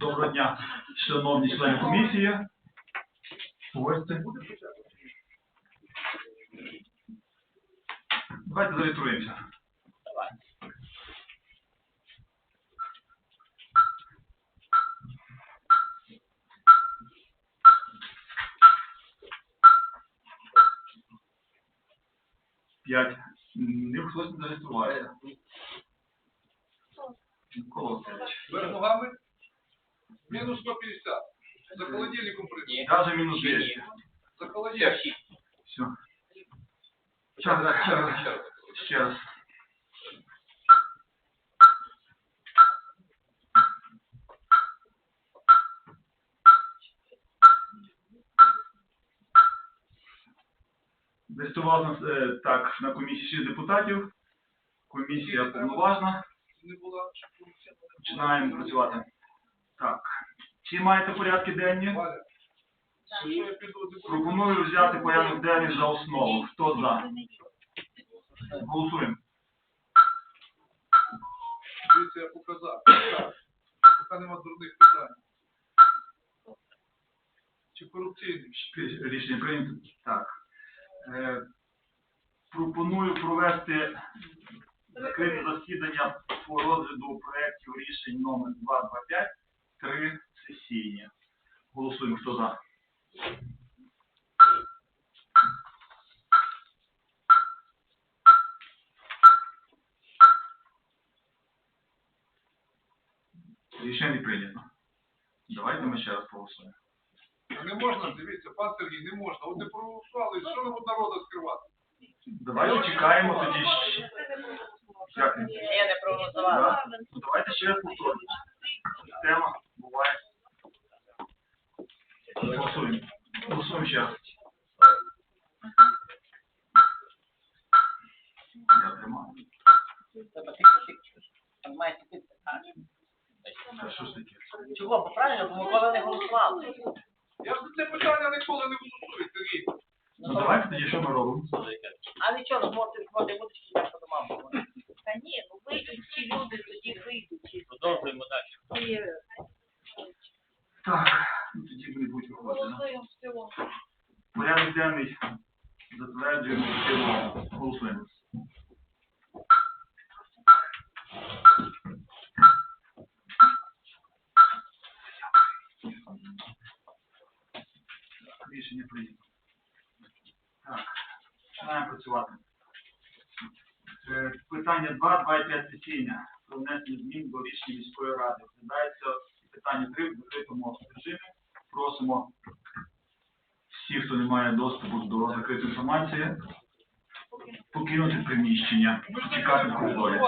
Доброго дня, шановні члени комісії. Гості. Давайте зареєструємося. П'ять. Не хтось не зареєструвався. Васильович. Вверх ногами. Мінус 150. За холодильником прийде. Даже мінус 200. За холодильником. Все. Час, час. Ще раз. Листував нас е, так на комісії 6 депутатів. Комісія повноважна. Починаємо працювати. Так. Чи маєте порядки денні? Пропоную взяти порядок денний за основу. Хто за? Голосуємо. Дивіться, я показав. Поки нема дурних питань. Чи корупційний? Рішення прийнято. Так. Е, пропоную провести закрите засідання по розгляду проєктів рішень номер 225, 3 сесійні. Голосуємо, хто за. Рішення не прийнято. Давайте ми ще раз проголосуємо. Не можна, дивіться, пан Сергій, не можна. От не проголосували, що ви від народу скривати? Давайте чекаємо тоді. ще. Дякую. Я не проголосувала. Да. Ну, давайте ще раз повторимо. Система Голосуємо. Голосуємо ще раз. Я тримаю. Що ж таке? Чого? Бо правильно, бо Микола не голосував. Я ж за це питання ніколи не голосую, Сергій. Ну давайте тоді що ми робимо? А нічого, ну може, може бути, що я по домам. Та ні, ну вийдуть ці люди, тоді вийдуть. Продовжуємо далі. І Так, ну тоді вони будуть виходити. да? Голосуємо в цілому. Порядок денний затверджуємо в цілому. Голосуємо. Рішення прийнято. Так, починаємо працювати. Е, Питання 2, 2 і 5 сесійня. Про внесення змін до рішення міської ради. Розглядається питання 3 в закритому режимі. Просимо хто не має доступу до закритої інформації, покинути приміщення, чекати в коридорі.